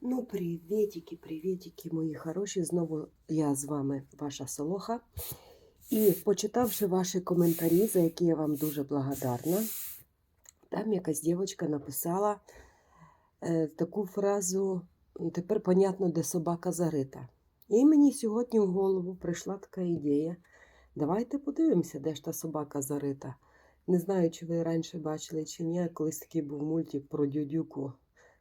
Ну, привітики, привітики, мої хороші. Знову я з вами, ваша Солоха. І почитавши ваші коментарі, за які я вам дуже благодарна, там якась дівчинка написала е, таку фразу: тепер понятно, де собака зарита. І мені сьогодні в голову прийшла така ідея. Давайте подивимося, де ж та собака зарита. Не знаю, чи ви раніше бачили чи ні, колись такий був мультик про дюдюку.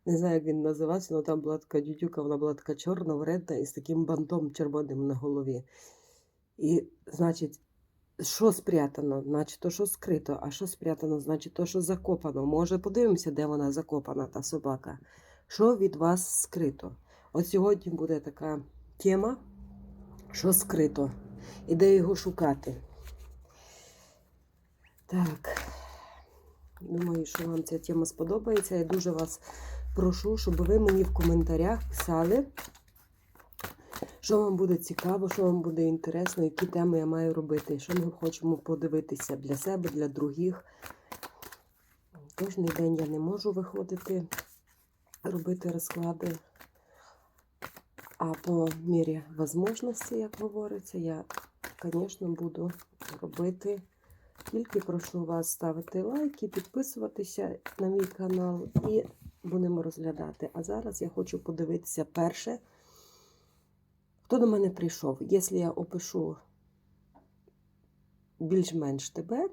Не знаю, як він називався, але там була така дюдюка, вона була така чорна, вредна і з таким бантом червоним на голові. І, значить, що спрятано? Значить, то, що скрито, а що спрятано, значить, то, що закопано. Може, подивимося, де вона закопана, та собака. Що від вас скрито? От сьогодні буде така тема, що скрито, і де його шукати. Так. Думаю, що вам ця тема сподобається. Я дуже вас прошу, щоб ви мені в коментарях писали, що вам буде цікаво, що вам буде інтересно, які теми я маю робити, що ми хочемо подивитися для себе, для других. Кожний день я не можу виходити, робити розклади. А по мірі можливості, як говориться, я, звісно, буду робити. Тільки прошу вас ставити лайки, підписуватися на мій канал і будемо розглядати. А зараз я хочу подивитися перше, хто до мене прийшов. Якщо я опишу більш-менш тебе,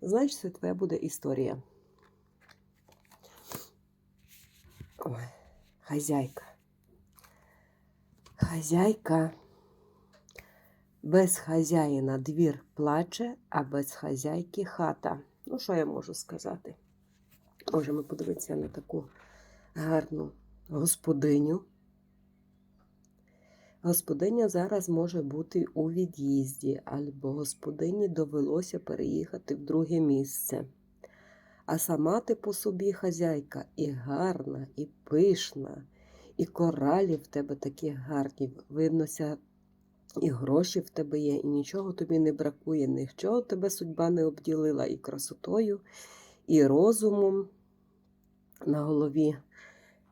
значить це твоя буде історія. Ой, хазяйка. Хазяйка. Без хазяїна двір плаче, а без хазяйки хата. Ну, що я можу сказати? Можемо подивитися на таку гарну господиню. Господиня зараз може бути у від'їзді, або господині довелося переїхати в друге місце. А сама ти по собі хазяйка і гарна, і пишна, і коралі в тебе такі гарні. Виднося, і гроші в тебе є, і нічого тобі не бракує, нічого тебе судьба не обділила і красотою, і розумом. На голові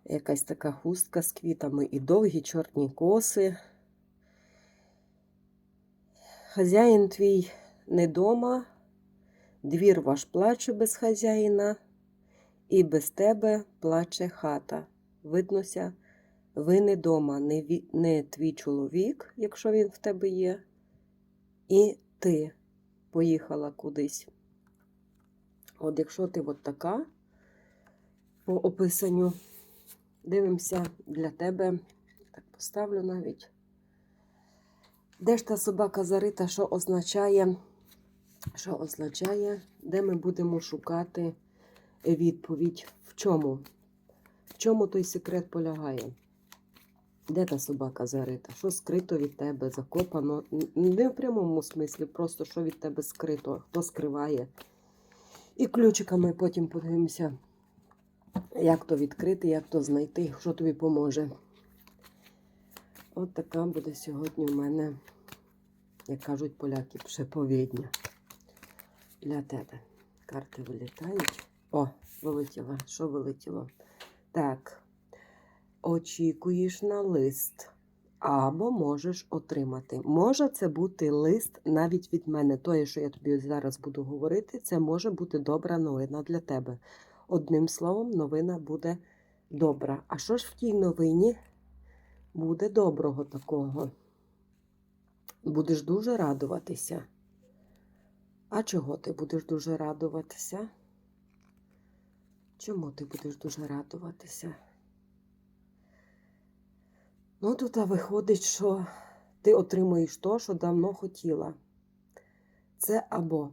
якась така хустка з квітами, і довгі чорні коси. Хазяїн твій не дома, двір ваш плаче без хазяїна, і без тебе плаче хата. Виднося, ви не дома, не, ві... не твій чоловік, якщо він в тебе є, і ти поїхала кудись. От якщо ти от така по описанню, дивимося для тебе, так поставлю навіть. Де ж та собака зарита, що означає, що означає, де ми будемо шукати відповідь, в чому? В чому той секрет полягає? Де та собака зарита? Що скрито від тебе, закопано? Не в прямому смислі, просто що від тебе скрито, хто скриває. І ключиками потім подивимося, як то відкрити, як то знайти, що тобі поможе. От така буде сьогодні у мене, як кажуть поляки, пшеповідня для тебе. Карти вилітають. О, вилетіло. Що вилетіло? Так очікуєш на лист, або можеш отримати. Може це бути лист навіть від мене. Те, що я тобі зараз буду говорити, це може бути добра новина для тебе. Одним словом, новина буде добра. А що ж в тій новині буде доброго такого? Будеш дуже радуватися. А чого ти будеш дуже радуватися? Чому ти будеш дуже радуватися? Ну, тут виходить, що ти отримуєш то, що давно хотіла. Це або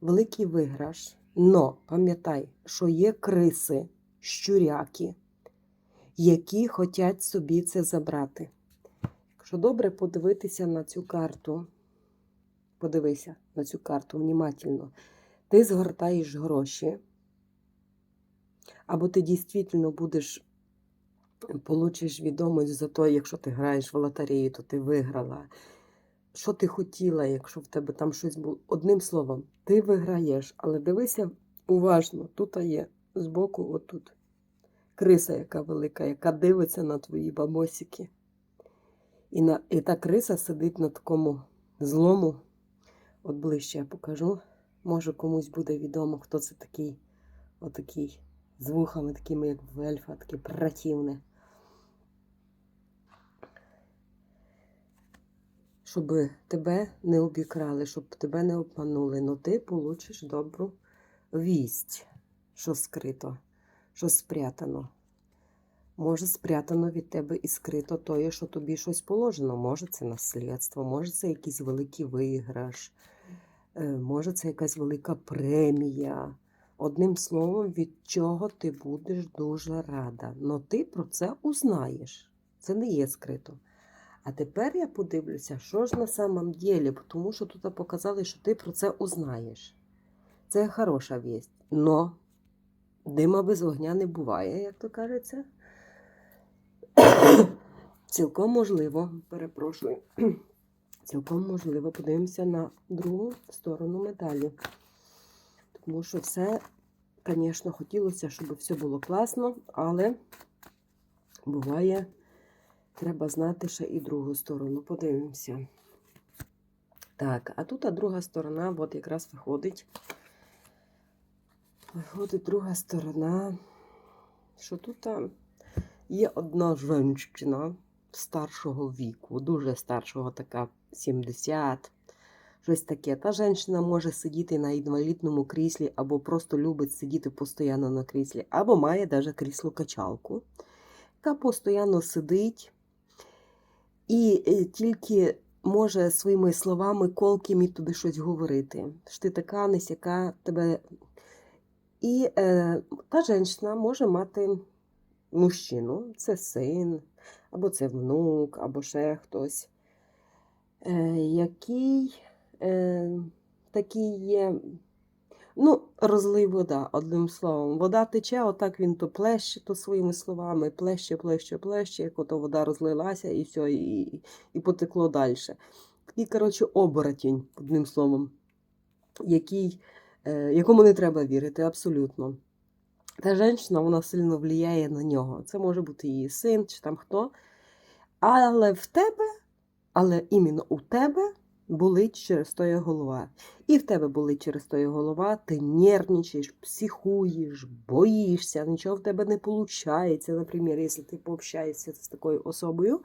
великий виграш, но пам'ятай, що є криси, щуряки, які хочуть собі це забрати. Якщо добре подивитися на цю карту, подивися на цю карту внімательно, ти згортаєш гроші, або ти дійсно будеш Получиш відомість за те, якщо ти граєш в лотерею, то ти виграла. Що ти хотіла, якщо в тебе там щось було. Одним словом, ти виграєш, але дивися уважно, тут є збоку, отут. криса, яка велика, яка дивиться на твої бабосики. І, на, і та криса сидить на такому злому. От ближче я покажу. Може комусь буде відомо, хто це такий, отакий, з вухами такими, як в ельфа, таке противне. Щоб тебе не обікрали, щоб тебе не обманули, но ти получиш добру вість, що скрито, що спрятано. Може, спрятано від тебе і скрито тоє, що тобі щось положено. Може, це наслідство, може, це якийсь великий виграш, е, може, це якась велика премія. Одним словом, від чого ти будеш дуже рада. Но ти про це узнаєш. Це не є скрито. А тепер я подивлюся, що ж на самом ділі, тому що тут показали, що ти про це узнаєш. Це хороша вість. Но дима без вогня не буває, як то кажеться. Цілком можливо, перепрошую. Цілком можливо, подивимося на другу сторону медалі. Тому що все, звісно, хотілося, щоб все було класно, але буває, треба знати ще і другу сторону. Подивимося. Так, а тут а друга сторона, от якраз виходить. Виходить друга сторона. Що тут є одна жінка старшого віку, дуже старшого, така 70, щось таке. Та жінка може сидіти на інвалідному кріслі, або просто любить сидіти постійно на кріслі, або має навіть крісло-качалку, яка постійно сидить і е, тільки може своїми словами колкими тобі щось говорити. Що ти така несяка тебе. І е, та жінка може мати мужчину, це син, або це внук, або ще хтось, е, який е, такий є, ну, розлий вода, одним словом. Вода тече, отак він то плеще, то своїми словами, плеще, плеще, плеще, як ото вода розлилася і все, і, і потекло далі. Такий, коротше, оборотінь, одним словом, який, е, якому не треба вірити, абсолютно. Та жінка, вона сильно впливає на нього. Це може бути її син чи там хто. Але в тебе, але іменно у тебе болить через то голова. І в тебе болить через то голова, ти нервничаєш, психуєш, боїшся, нічого в тебе не виходить. Наприклад, якщо ти пообщаєшся з такою особою,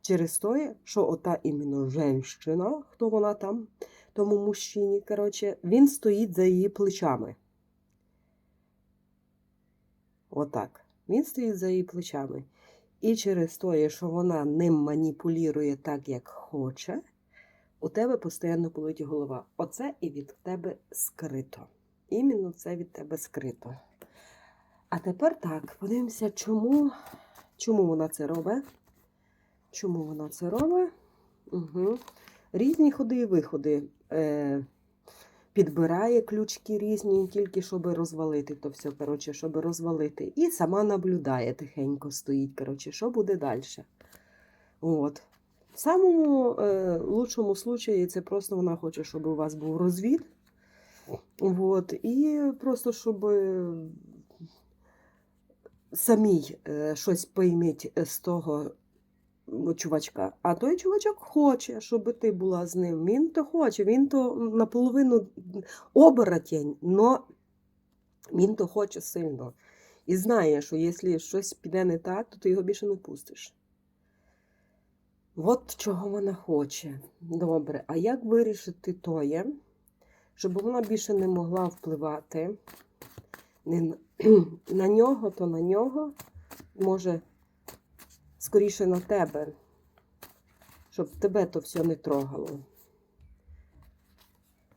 через те, що ота іменно жінка, хто вона там, тому мужчині, коротше, він стоїть за її плечами. Отак. Він стоїть за її плечами. І через те, що вона ним маніпулює так, як хоче, у тебе постійно болить голова. Оце і від тебе скрито. Іменно це від тебе скрито. А тепер так, подивимося, чому, чому вона це робить. Чому вона це робить? Угу. Різні ходи і виходи. Е, підбирає ключки різні, тільки щоб розвалити то все, коротше, щоб розвалити. І сама наблюдає, тихенько стоїть, коротше, що буде далі. От. В самому е, лучшому случаї це просто вона хоче, щоб у вас був розвід. От, і просто щоб е, самій е, щось пойміть з того чувачка. А той чувачок хоче, щоб ти була з ним. Він то хоче, він то наполовину оборотень, но він то хоче сильно. І знає, що якщо щось піде не так, то ти його більше не пустиш. От чого вона хоче. Добре, а як вирішити тоє, щоб вона більше не могла впливати не на, нього, то на нього може скоріше на тебе, щоб тебе то все не трогало.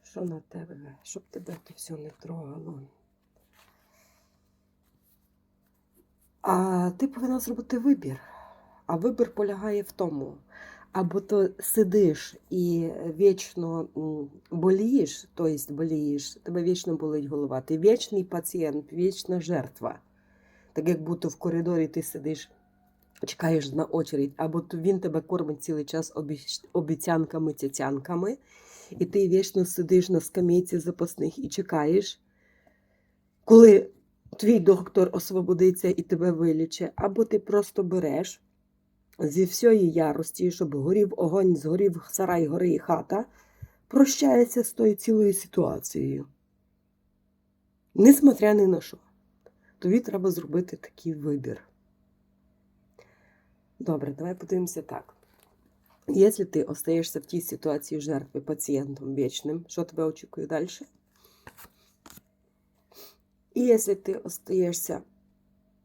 Що на тебе? Щоб тебе то все не трогало. А ти повинна зробити вибір. А вибір полягає в тому, або то сидиш і вічно болієш, тобто болієш, тебе вічно болить голова, ти вічний пацієнт, вічна жертва. Так як будто в коридорі ти сидиш, чекаєш на очередь, або він тебе кормить цілий час обіцянками, цяцянками, і ти вічно сидиш на скамейці запасних і чекаєш, коли твій доктор освободиться і тебе виліче, або ти просто береш зі всієї ярості, щоб горів огонь, згорів сарай, гори і хата, прощається з тою цілою ситуацією. Несмотря ні на що. Тобі треба зробити такий вибір. Добре, давай подивимося так. Якщо ти остаєшся в тій ситуації жертви пацієнтом вічним, що тебе очікує далі? І якщо ти остаєшся,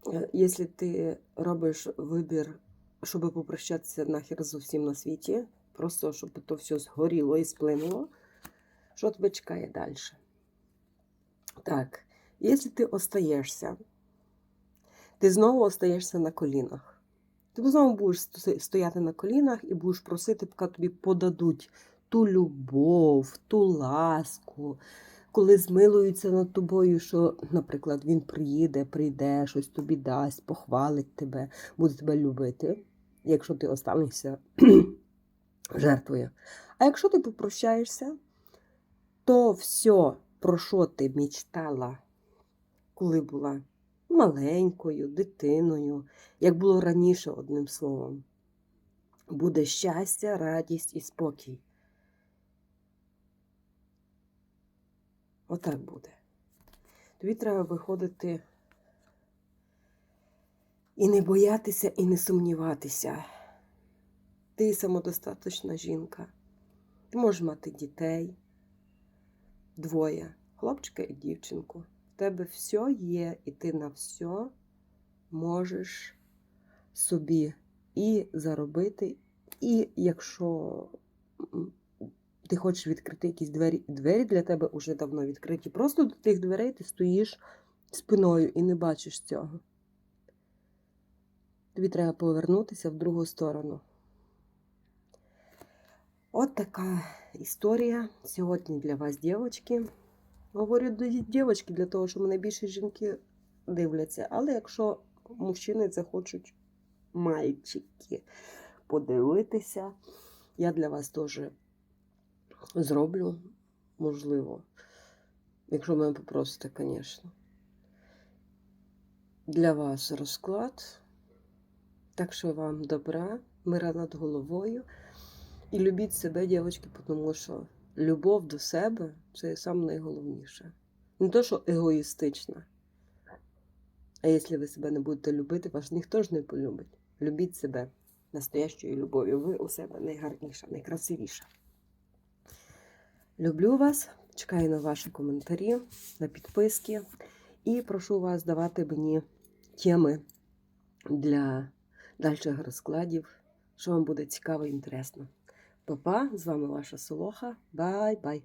е, якщо ти робиш вибір, щоб попрощатися нахер з усім на світі, просто щоб то все згоріло і сплинуло, що тебе чекає далі? Так, якщо ти остаєшся, ти знову остаєшся на колінах. Ти знову будеш стояти на колінах і будеш просити, поки тобі подадуть ту любов, ту ласку, коли змилуються над тобою, що, наприклад, він приїде, прийде, щось тобі дасть, похвалить тебе, буде тебе любити, якщо ти останешся жертвою. А якщо ти попрощаєшся, то все, про що ти мечтала, коли була маленькою, дитиною, як було раніше, одним словом, буде щастя, радість і спокій. Отак буде. Тобі треба виходити і не боятися, і не сумніватися. Ти самодостаточна жінка. Ти можеш мати дітей, двоє, хлопчика і дівчинку. В тебе все є, і ти на все можеш собі і заробити, і якщо ти хочеш відкрити якісь двері, двері для тебе вже давно відкриті. Просто до тих дверей ти стоїш спиною і не бачиш цього. Тобі треба повернутися в другу сторону. От така історія сьогодні для вас, дівчатки. Говорю до дівчатки для того, що мене більше жінки дивляться. Але якщо мужчини захочуть мальчики подивитися, я для вас теж зроблю, можливо. Якщо мене попросите, звісно. Для вас розклад. Так що вам добра, мира над головою. І любіть себе, дівчатки, тому що любов до себе це саме найголовніше. Не то, що егоїстична. А якщо ви себе не будете любити, вас ніхто ж не полюбить. Любіть себе настоящою любов'ю. Ви у себе найгарніша, найкрасивіша. Люблю вас, чекаю на ваші коментарі, на підписки. І прошу вас давати мені теми для дальших розкладів, що вам буде цікаво і інтересно. Па-па, з вами ваша Солоха. Бай-бай!